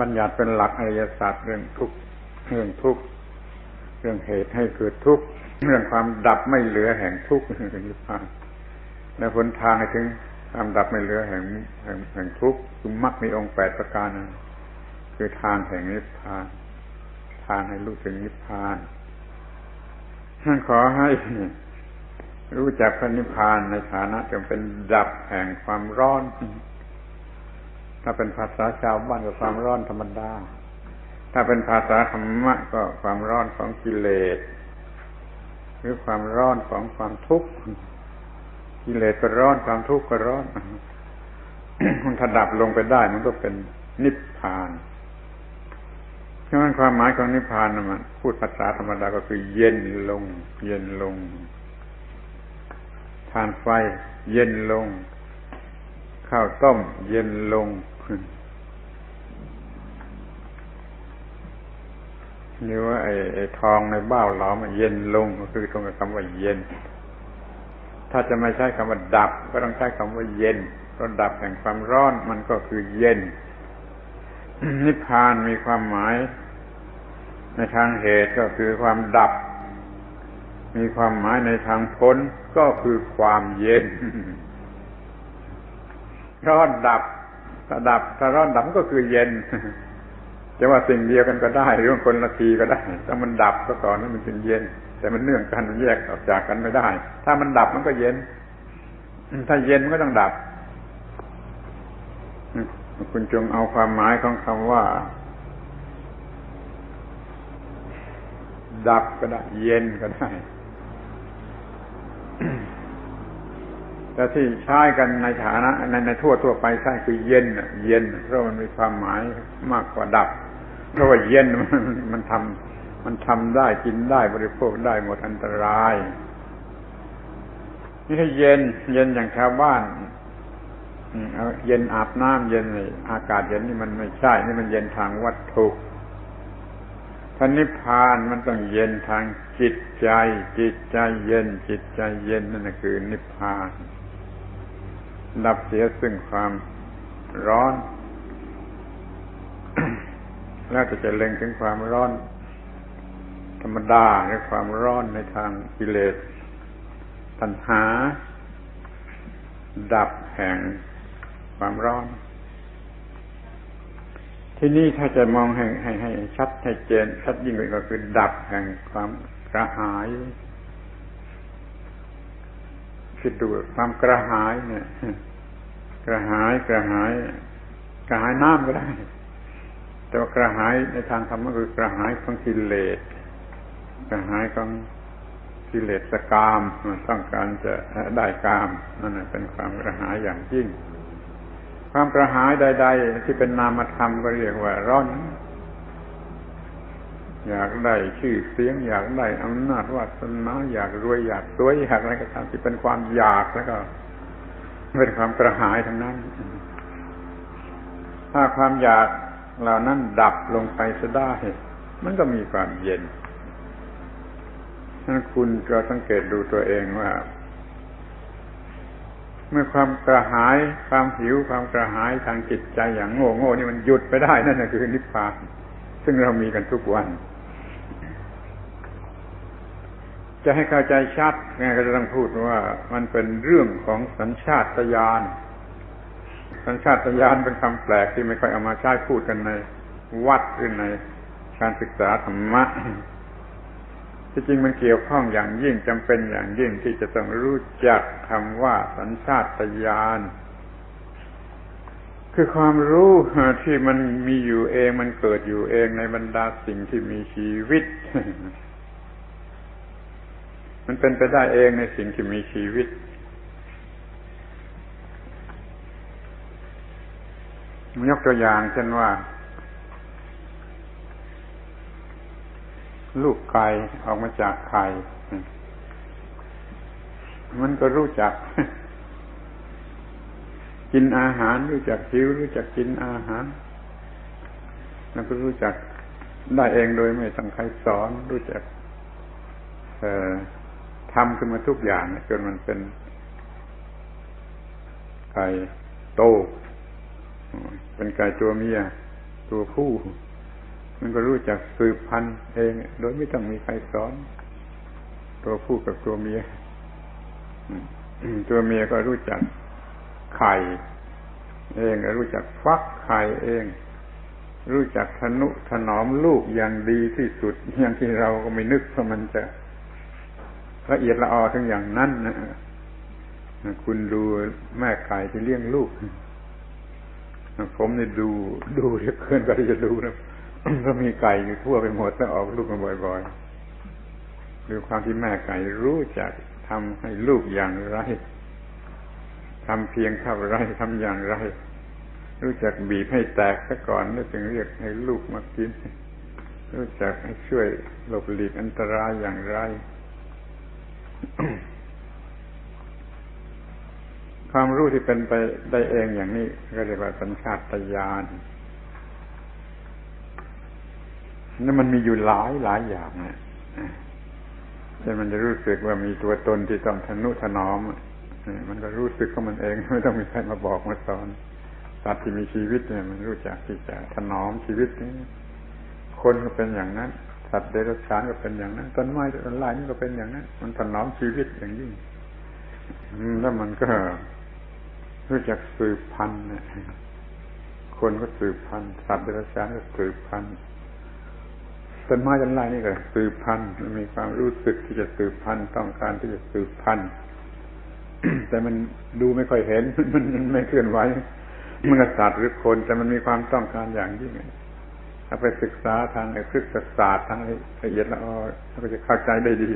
บัญญัติเป็นหลักอริยศาสตร์เรื่องทุกเรื่องทุกเรื่องเหตุให้เกิดทุกเรื่องความดับไม่เหลือแห่งทุกข์คือนิพพานและผลทางให้ถึงความดับไม่เหลือแห่งแห่งแห่งทุกข์คือมรรคมีองค์แปดประการคือทางแห่งนิพพาน ทางให้รู้ถึงนิพพานท่านขอให้รู้จักพระนิพพานในฐานะจงเป็นดับแห่งความร้อน ถ้าเป็นภาษาชาวบ้านก็ความร้อนธรรมดา ถ้าเป็นภาษาธรรมะก็ความร้อนของกิเลส หรือความร้อนของความทุกข์ กิเลสก็ร้อนความทุกข์ก็ร้อน มันถ้าดับลงไปได้มันก็เป็นนิพพานฉะนั้นความหมายของนิพพานนะมันพูดภาษาธรรมดาก็คือเย็นลง เย็นลง ทานไฟ เย็นลง ข้าวต้ม เย็นลง หรือว่าไอ้ไอทองในเบ้าหลอมเย็นลงก็คือตรงกับคำว่าเย็น ถ้าจะไม่ใช้คำว่าดับ ก็ต้องใช้คำว่าเย็นเพราะดับแห่งความร้อนมันก็คือเย็น นิพพานมีความหมาย ในทางเหตุก็คือความดับ มีความหมายในทางพ้นก็คือความเย็นร้อนดับ ถ้าดับถ้าร้อนดับก็คือเย็นจะว่าสิ่งเดียวกันก็ได้หรือว่าคนละทีก็ได้ ถ้ามันดับก็ก่อนนั้นมันจึงเย็น แต่มันเนื่องกันมันแยกออกจากกันไม่ได้ ถ้ามันดับมันก็เย็น ถ้าเย็นมันก็ต้องดับ คุณจงเอาความหมายของคำว่า ดับก็ได้ เย็นก็ได้ แต่ที่ใช้กันในฐานะในในทั่วทั่วไปใช้คือเย็นเย็น เพราะมันมีความหมายมากกว่าดับ เพราะว่าเย็นมันมันทำมันทำได้กินได้บริโภคได้หมดอันตรายนี่ถ้าเย็น เย็นอย่างชาวบ้านเย็นอาบน้ำเย็นอากาศเย็นนี่มันไม่ใช่ นี่มันเย็นทางวัตถุท่านิพพานมันต้องเย็นทางจิตใจ จิตใจเย็น จิตใจเย็นนั่นคือนิพพาน ดับเสียซึ่งความร้อน แล้วจะจะเล็งถึงความร้อน ธรรมดาหรือความร้อนในทางกิเลสตัณหา ดับแห่งความร้อน ที่นี่ถ้าจะมองให้ให้ให้ชัดให้เจนชัดยิ่งกว่าก็คือดับแห่งความกระหาย คิดดูความกระหายเนี่ย กระหายกระหาย กระหายน้ำก็ได้ แต่ว่ากระหายในทางธรรมก็คือกระหายของกิเลสกระหายของกิเลสกามมันต้องการจะได้กามนั่นเป็นความกระหายอย่างยิ่ง ความกระหายใด ๆ ที่เป็นนามธรรมก็เรียกว่าร้อน อยากได้ชื่อเสียง อยากได้อำนาจวาสนาอยากรวยอยากสวยอยากอะไรก็ตามที่เป็นความอยากแล้วก็เป็นความกระหายทั้งนั้น ถ้าความอยากเหล่านั้นดับลงไปซะได้ มันก็มีความเย็นนั้นคุณก็สังเกตดูตัวเองว่า เมื่อความกระหาย ความหิว ความกระหายทางจิตใจอย่างโง่โง่นี่มันหยุดไปได้นั่นแหะคือนิพพาน ซึ่งเรามีกันทุกวัน จะให้เข้าใจชัดไงก็จะต้องพูดว่ามันเป็นเรื่องของสัญชาตญาณสัญชาตญาณเป็นคำแปลกที่ไม่ค่อยเอามาใช้พูดกันในวัดหรือในการศึกษาธรรมะที่จริงมันเกี่ยวข้องอย่างยิ่งจำเป็นอย่างยิ่งที่จะต้องรู้จักคำว่าสัญชาตญาณคือความรู้ที่มันมีอยู่เองมันเกิดอยู่เองในบรรดาสิ่งที่มีชีวิต มันเป็นไปได้เองในสิ่งที่มีชีวิต ยกตัวอย่างเช่นว่า ลูกไก่ออกมาจากไข่มันก็รู้จัก กินอาหาร รู้จักหิวรู้จักกินอาหารมันก็รู้จักได้เองโดยไม่ต้องใครสอนรู้จัก เอ ทำขึ้นมาทุกอย่างจนมันเป็นไก่โต เป็นไก่ตัวเมีย ตัวผู้ มันก็รู้จักสืบพันธุ์เอง โดยไม่ต้องมีใครสอน ตัวผู้กับตัวเมีย ตัวเมียก็รู้จักไข่เอง รู้จักฟักไข่เอง รู้จักทนุถนอมลูกอย่างดีที่สุด อย่างที่เราก็ไม่นึกว่ามันจะ ละเอียดละออทั้งอย่างนั้นนะคุณดูแม่ไก่ที่เลี้ยงลูก ผมเนี่ดูดูเยอะเกินก็จะดูนะก็มีไก่อยู่ทั่วไปหมดแล้วออกลูกมาบ่อยๆดูความที่แม่ไก่รู้จักทำให้ลูกอย่างไรทำเพียงเท่าไรทำอย่างไร รู้จักบีบให้แตกซะก่อนแล้วจึงเรียกให้ลูกมากิน รู้จักให้ช่วยหลบหลีกอันตรายอย่างไร ความรู้ที่เป็นไปได้เองอย่างนี้ก็เรียกว่าสัญชาตญาณนั่นมันมีอยู่หลายหลายอย่างนะเช่นมันจะรู้สึกว่ามีตัวตนที่ต้องทนุถนอม มันก็รู้สึกของมันเอง ไม่ต้องมีใครมาบอกมาสอนสัตว์ที่มีชีวิตเนี่ยมันรู้จักที่จะถนอมชีวิตนี่คนก็เป็นอย่างนั้น สัตว์เดรัจฉานก็เป็นอย่างนั้นต้นไม้ต้นไม้นี่ก็เป็นอย่างนั้น มันถนอมชีวิตอย่างยิ่งแล้วมันก็รู้จักสืบพันธุ์คนก็สืบพันธุ์สัตว์เดรัจฉานก็สืบพันธุ์ต้นไม้ต้นไม้นี่ก็สืบพันธุ์มันมีความรู้สึกที่จะสืบพันธุ์ต้องการที่จะสืบพันธุ์แต่มันดูไม่ค่อยเห็นมันไม่เคลื่อนไหวมันก็สัตว์หรือคน แต่มันมีความต้องการอย่างยิ่ง ถ้าไปศึกษาทางไอ้พฤกษศาสตร์ทางละเอียดละออก็จะเข้าใจได้ดี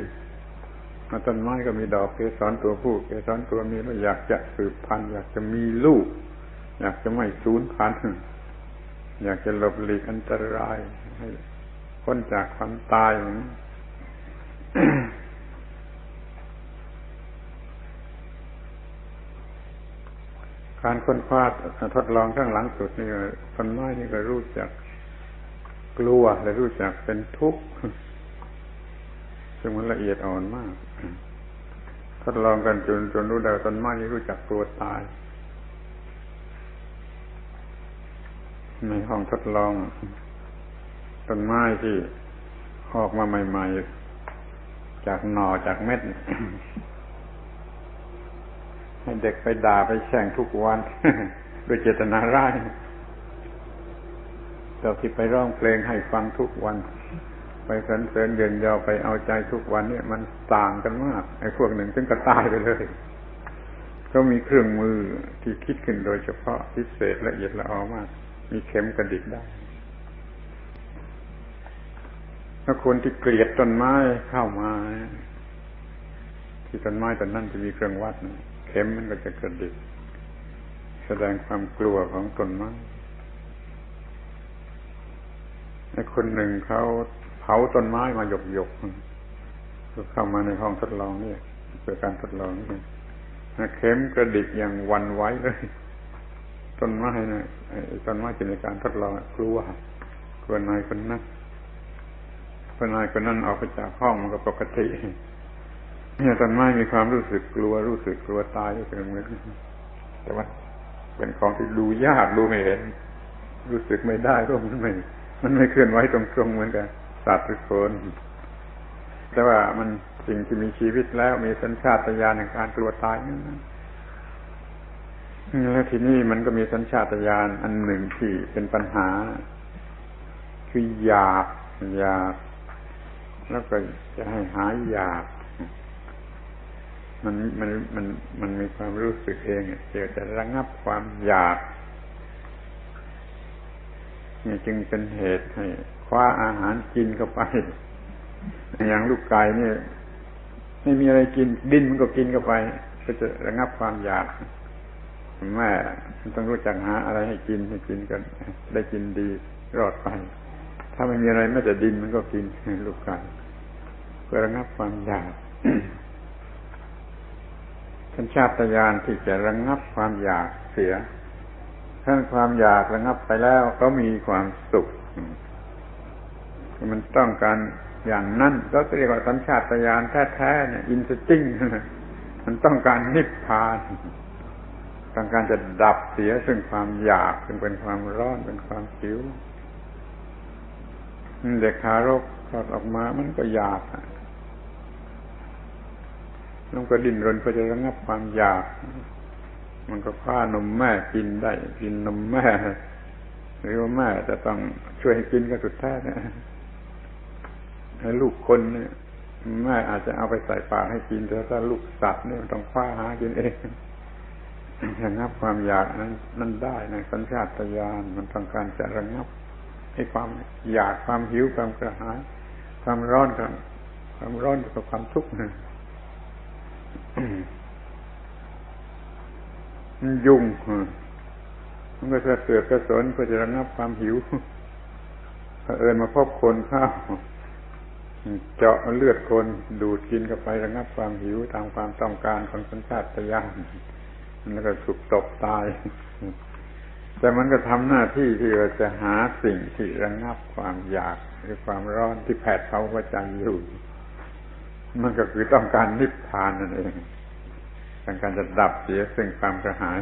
มาต้นไม้ก็มีดอกเกสรตัวผู้เกสรตัวเมียแล้วอยากจะสืบพันธุ์อยากจะมีลูก อยากจะไม่สูญพันธุ์อยากจะหลบหลีกอันตรายให้พ้นจากความตายอย่างนี้การค้นคว้าทดลองข้างหลังสุดนี่ต้นไม้นี่ก็รู้จัก กลัวและรู้จักเป็นทุกข์ซึ่งมันละเอียดอ่อนมากทดลองกันจนจนรู้ได้ต้นไม้รู้จักตัวตาย ในห้องทดลองต้นไม้ที่ออกมาใหม่ๆ จากหน่อจากเม็ด ให้เด็กไปด่าไปแช่งทุกวัน ด้วยเจตนาร้าย เราที่ไปร้องเพลงให้ฟังทุกวัน ไปสรรเสริญเยินยอไปเอาใจทุกวันเนี่ยมันต่างกันมากไอ้พวกหนึ่งซึ่งก็ตายไปเลย ก็มีเครื่องมือที่คิดขึ้นโดยเฉพาะพิเศษละเอียดละออมาก มีเข็มกระดิกได้ถ้าคนที่เกลียดต้นไม้เข้ามาที่ต้นไม้ต้นนั้นจะมีเครื่องวัดเข็มมันก็จะกระดิกแสดงความกลัวของต้นไม้ คนหนึ่งเขาเผาต้นไม้มาหยกหยกก็เข้ามาในห้องทดลองนี่เกิดการทดลองนี่เข็มกระดิกอย่างวันไว้เลยต้นไม้นะต้นไม้จะในการทดลองกลัวกลัวนายคนนั้นคนนายคนนั้นออกไปจากห้องมันก็ปกติเนี่ยต้นไม้มีความรู้สึกกลัวรู้สึกกลัวตายก็เป็นเหมือนแต่ว่าเป็นของที่ดูยากดูไม่เห็น รู้สึกไม่ได้ก็มันไม่ มันไม่เคลื่อนไหวตรงๆเหมือนกันสัตว์ทุกคนแต่ว่ามันสิ่งที่มีชีวิตแล้วมีสัญชาตญาณในการกลัวตายนั่นแล้วทีนี้มันก็มีสัญชาตญาณอันหนึ่งที่เป็นปัญหา คืออยากอยากแล้วก็จะให้หายอยาก มันมันมันมันมีความรู้สึกเองเกี่ยวจะระงับความอยาก นี่จึงเป็นเหตุให้คว้าอาหารกินเข้าไป อย่างลูกไก่เนี่ยไม่มีอะไรกินดินมันก็กินเข้าไป ก็จะระงับความอยากแม่ต้องรู้จักหาอะไรให้กินให้กินกัน ได้กินดีรอดไป ถ้าไม่มีอะไรแม้แต่ดินมันก็กินลูกไก่เพื่อระงับความอยากสัญชาตญาณที่จะระงับความอยากเสีย ถ้าความอยากระงับไปแล้วก็มีความสุข มันต้องการอย่างนั้นก็เรียกว่าสัญชาตญาณแท้ๆเนี่ยอินสติ้งมันต้องการนิพพานต้องการจะดับเสียซึ่งความอยากซึ่งเป็นความร้อนเป็นความหิวเด็กทารกคลอดออกมามันก็อยากมันก็ดิ้นรนเพื่อจะระงับความอยาก มันก็คว้านมแม่กินได้กินนมแม่ หรือว่าแม่จะต้องช่วยให้กินก็สุดแท้นะให้ลูกคนเนี่ยแม่อาจจะเอาไปใส่ปากให้กินแต่ถ้าลูกสัตว์เนี่ยต้องคว้าหากินเองระงับความอยากนั้นนั่นได้ในสัญชาตญาณมันต้องการจะระงับ ให้ความอยากความหิวความกระหาย ความร้อนความความร้อนกับความทุกข์นะ ยุ่งมันก็จะเสือกกระสนเพื่อจะระงับความหิวเผอิญมาพบคนข้าวเจาะเลือดคนดูดกินเข้าไประงับความหิวตามความต้องการของสัญชาตญาณแล้วก็ถูกตบตาย แต่มันก็ทำหน้าที่ที่เราจะหาสิ่งที่ระงับความอยากหรือความร้อนที่แผดเผาหัวใจอยู่ มันก็คือต้องการนิพพานนั่นเอง ต้องการจะดับเสียซึ่งความกระหาย